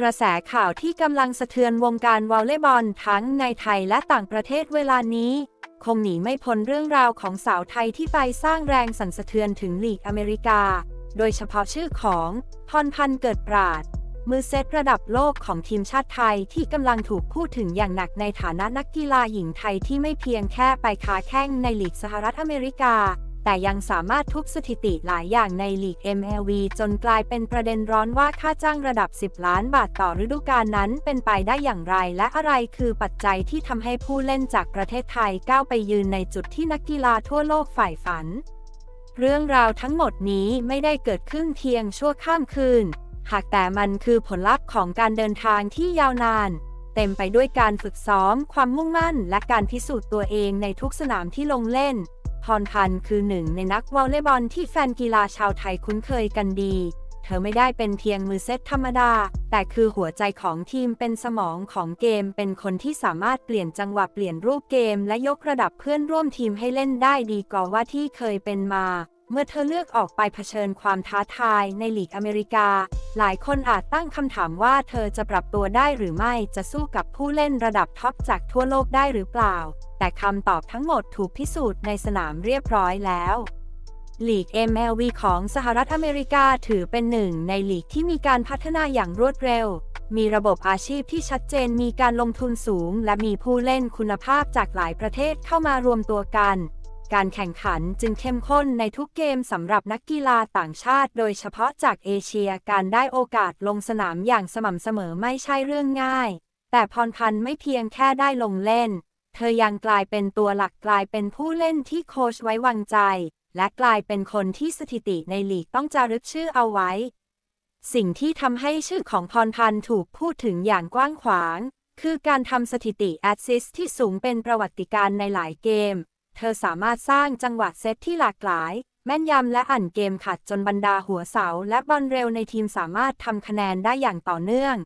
กระแสข่าวที่กำลังสะเทือนวงการวอลเลย์บอลทั้งในไทยและต่างประเทศเวลานี้ คงหนีไม่พ้นเรื่องราวของสาวไทยที่ไปสร้างแรงสั่นสะเทือนถึงลีกอเมริกา โดยเฉพาะชื่อของพรพันธ์เกิดปราด มือเซตระดับโลกของทีมชาติไทยที่กำลังถูกพูดถึงอย่างหนักในฐานะนักกีฬาหญิงไทยที่ไม่เพียงแค่ไปค้าแข้งในลีกสหรัฐอเมริกา แต่ยังสามารถทุบสถิติหลายอย่างในลีก MLV จนกลายเป็นประเด็นร้อนว่าค่าจ้างระดับ 10 ล้านบาทต่อฤดูกาลนั้นเป็นไปได้อย่างไร และอะไรคือปัจจัยที่ทำให้ผู้เล่นจากประเทศไทยก้าวไปยืนในจุดที่นักกีฬาทั่วโลกใฝ่ฝัน เรื่องราวทั้งหมดนี้ไม่ได้เกิดขึ้นเพียงชั่วข้ามคืน หากแต่มันคือผลลัพธ์ของการเดินทางที่ยาวนานเต็มไปด้วยการฝึกซ้อม ความมุ่งมั่น และการพิสูจน์ตัวเองในทุกสนามที่ลงเล่น พรพันธ์คือหนึ่งในนักวอลเลย์บอลที่แฟนกีฬาชาวไทยคุ้นเคยกันดี เธอไม่ได้เป็นเพียงมือเซตธรรมดา แต่คือหัวใจของทีมเป็นสมองของเกม เป็นคนที่สามารถเปลี่ยนจังหวะเปลี่ยนรูปเกม และยกระดับเพื่อนร่วมทีมให้เล่นได้ดีกว่าว่าที่เคยเป็นมา เมื่อเธอเลือกออกไปเผชิญความท้าทายในลีกอเมริกา หลายคนอาจตั้งคำถามว่าเธอจะปรับตัวได้หรือไม่ จะสู้กับผู้เล่นระดับท็อปจากทั่วโลกได้หรือเปล่า แต่คำตอบทั้งหมดถูกพิสูจน์ในสนามเรียบร้อยแล้วลีก MLV ของสหรัฐอเมริกาถือเป็นหนึ่งในลีกที่มีการพัฒนาอย่างรวดเร็ว มีระบบอาชีพที่ชัดเจน มีการลงทุนสูง และมีผู้เล่นคุณภาพจากหลายประเทศเข้ามารวมตัวกัน การแข่งขันจึงเข้มข้นในทุกเกมสำหรับนักกีฬาต่างชาติ โดยเฉพาะจากเอเชีย การได้โอกาสลงสนามอย่างสม่ำเสมอไม่ใช่เรื่องง่าย แต่พรพันธ์ไม่เพียงแค่ได้ลงเล่น เธอยังกลายเป็นตัวหลักกลายเป็นผู้เล่นที่โค้ชไว้วางใจ และกลายเป็นคนที่สถิติในลีกต้องจารึกชื่อเอาไว้ สิ่งที่ทำให้ชื่อของพรพันธ์ถูกพูดถึงอย่างกว้างขวาง คือการทำสถิติแอดซิสที่สูงเป็นประวัติการณ์ในหลายเกม เธอสามารถสร้างจังหวะเซตที่หลากหลาย แม่นยำและอ่านเกมขัดจนบรรดาหัวเสา และบอลเร็วในทีมสามารถทำคะแนนได้อย่างต่อเนื่อง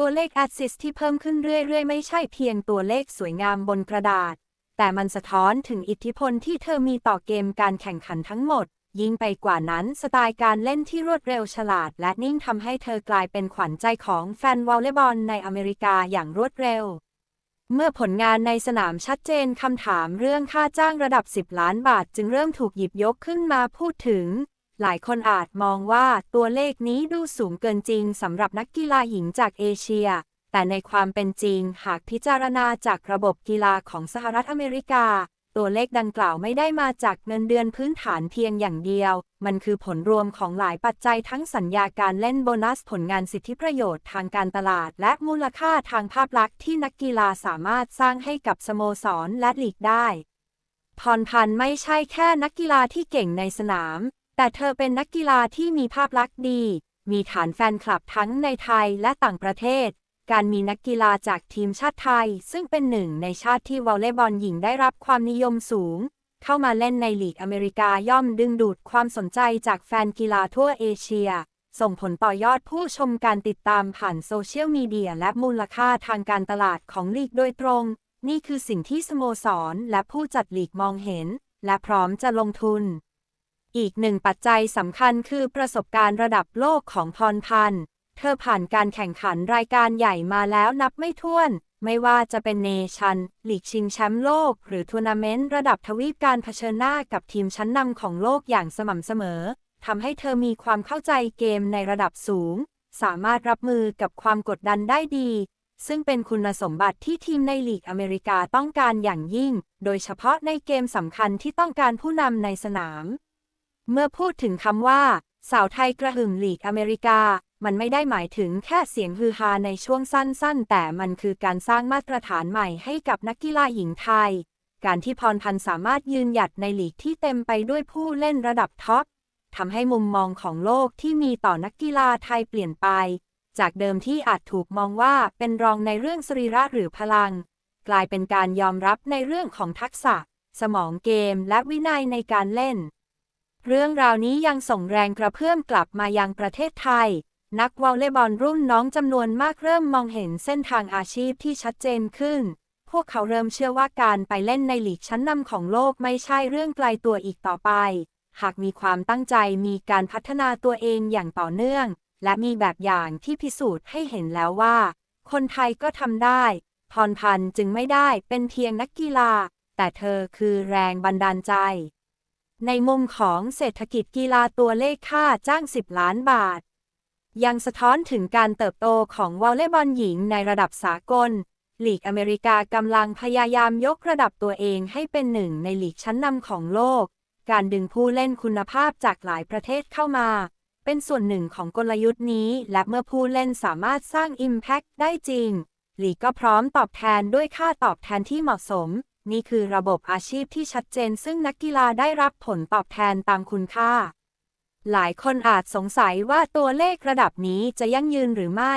ตัวเลขแอดซิสที่เพิ่มขึ้นเรื่อยๆ ไม่ใช่เพียงตัวเลขสวยงามบนกระดาษ แต่มันสะท้อนถึงอิทธิพลที่เธอมีต่อเกมการแข่งขันทั้งหมด ยิ่งไปกว่านั้นสไตล์การเล่นที่รวดเร็วฉลาด และนิ่งทำให้เธอกลายเป็นขวัญใจของแฟนวอลเลย์บอลในอเมริกาอย่างรวดเร็ว เมื่อผลงานในสนามชัดเจนคำถามเรื่องค่าจ้างระดับ 10 ล้านบาท จึงเริ่มถูกหยิบยกขึ้นมาพูดถึง หลายคนอาจมองว่าตัวเลขนี้ดูสูงเกินจริงสำหรับนักกีฬาหญิงจากเอเชีย แต่ในความเป็นจริงหากพิจารณาจากระบบกีฬาของสหรัฐอเมริกา ตัวเลขดังกล่าวไม่ได้มาจากเงินเดือนพื้นฐานเพียงอย่างเดียว มันคือผลรวมของหลายปัจจัยทั้งสัญญาการเล่นโบนัสผลงานสิทธิประโยชน์ทางการตลาด และมูลค่าทางภาพลักษณ์ที่นักกีฬาสามารถสร้างให้กับสโมสรและลีกได้พรพันธ์ไม่ใช่แค่นักกีฬาที่เก่งในสนาม แต่เธอเป็นนักกีฬาที่มีภาพลักษณ์ดี มีฐานแฟนคลับทั้งในไทยและต่างประเทศ การมีนักกีฬาจากทีมชาติไทย ซึ่งเป็นหนึ่งในชาติที่วอลเลย์บอลหญิงได้รับความนิยมสูง เข้ามาเล่นในลีกอเมริกาย่อมดึงดูดความสนใจจากแฟนกีฬาทั่วเอเชีย ส่งผลต่อยอดผู้ชมการติดตามผ่านโซเชียลมีเดียและมูลค่าทางการตลาดของลีกโดยตรง นี่คือสิ่งที่สโมสรและผู้จัดลีกมองเห็น และพร้อมจะลงทุน อีกหนึ่งปัจจัยสำคัญคือประสบการณ์ระดับโลกของพรพันธ์ เธอผ่านการแข่งขันรายการใหญ่มาแล้วนับไม่ถ้วน ไม่ว่าจะเป็นเนชั่นลีกชิงแชมป์โลก หรือทัวร์นาเมนต์ระดับทวีปการเผชิญหน้ากับทีมชั้นนำของโลกอย่างสม่ำเสมอทำให้เธอมีความเข้าใจเกมในระดับสูง สามารถรับมือกับความกดดันได้ดี ซึ่งเป็นคุณสมบัติที่ทีมในลีกอเมริกาต้องการอย่างยิ่ง โดยเฉพาะในเกมสำคัญที่ต้องการผู้นำในสนาม เมื่อพูดถึงคำว่า สาวไทยกระหึ่มลีกอเมริกา มันไม่ได้หมายถึงแค่เสียงฮือฮาในช่วงสั้นๆ แต่มันคือการสร้างมาตรฐานใหม่ให้กับนักกีฬาหญิงไทย การที่พรพันธ์สามารถยืนหยัดในหลีกที่เต็มไปด้วยผู้เล่นระดับท็อปทำให้มุมมองของโลกที่มีต่อนักกีฬาไทยเปลี่ยนไป จากเดิมที่อาจถูกมองว่าเป็นรองในเรื่องสรีระหรือพลัง กลายเป็นการยอมรับในเรื่องของทักษะ สมองเกมและวินัยในการเล่น เรื่องราวนี้ยังส่งแรงกระเพื่อมกลับมายังประเทศไทย นักวอลเลย์บอลรุ่นน้องจำนวนมากเริ่มมองเห็นเส้นทางอาชีพที่ชัดเจนขึ้น พวกเขาเริ่มเชื่อว่าการไปเล่นในลีกชั้นนำของโลกไม่ใช่เรื่องไกลตัวอีกต่อไป หากมีความตั้งใจมีการพัฒนาตัวเองอย่างต่อเนื่อง และมีแบบอย่างที่พิสูจน์ให้เห็นแล้วว่า คนไทยก็ทำได้ พรพันธ์จึงไม่ได้เป็นเพียงนักกีฬา แต่เธอคือแรงบันดาลใจ ในมุมของเศรษฐกิจกีฬาตัวเลขค่าจ้าง 10 ล้านบาท ยังสะท้อนถึงการเติบโตของวอลเลย์บอลหญิงในระดับสากลลีกอเมริกากำลังพยายามยกระดับตัวเองให้เป็นหนึ่งในลีกชั้นนำของโลก การดึงผู้เล่นคุณภาพจากหลายประเทศเข้ามา เป็นส่วนหนึ่งของกลยุทธ์นี้ และเมื่อผู้เล่นสามารถสร้าง Impact ได้จริง ลีกก็พร้อมตอบแทนด้วยค่าตอบแทนที่เหมาะสม นี่คือระบบอาชีพที่ชัดเจนซึ่งนักกีฬาได้รับผลตอบแทนตามคุณค่า หลายคนอาจสงสัยว่าตัวเลขระดับนี้จะยั่งยืนหรือไม่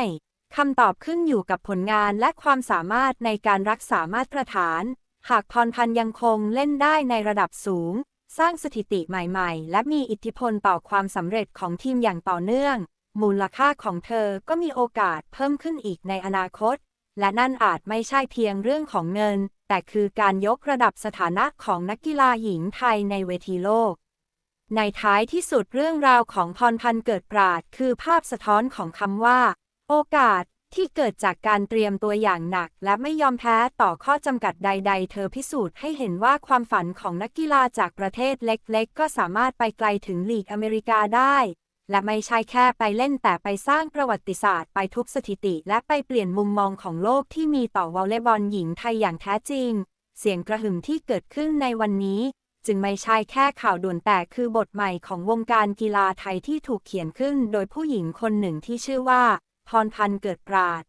คำตอบขึ้นอยู่กับผลงานและความสามารถในการรักษามาตรฐาน หากพรพันยังคงเล่นได้ในระดับสูง สร้างสถิติใหม่ๆ และมีอิทธิพลต่อความสำเร็จของทีมอย่างต่อเนื่อง มูลค่าของเธอก็มีโอกาสเพิ่มขึ้นอีกในอนาคต และนั่นอาจไม่ใช่เพียงเรื่องของเงิน แต่คือการยกระดับสถานะของนักกีฬาหญิงไทยในเวทีโลก ในท้ายที่สุดเรื่องราวของพรพันธ์เกิดปราด คือภาพสะท้อนของคำว่า โอกาสที่เกิดจากการเตรียมตัวอย่างหนัก และไม่ยอมแพ้ต่อข้อจำกัดใด ๆ เธอพิสูจน์ให้เห็นว่าความฝันของนักกีฬาจากประเทศเล็ก ๆ ก็สามารถไปไกลถึงลีกอเมริกาได้ และไม่ใช่แค่ไปเล่นแต่ไปสร้างประวัติศาสตร์ไปทุบสถิติ และไปเปลี่ยนมุมมองของโลกที่มีต่อวอลเลย์บอลหญิงไทยอย่างแท้จริง เสียงกระหึ่มที่เกิดขึ้นในวันนี้ จึงไม่ใช่แค่ข่าวด่วนแต่คือบทใหม่ของวงการกีฬาไทยที่ถูกเขียนขึ้น โดยผู้หญิงคนหนึ่งที่ชื่อว่า พรพันธ์เกิดปราด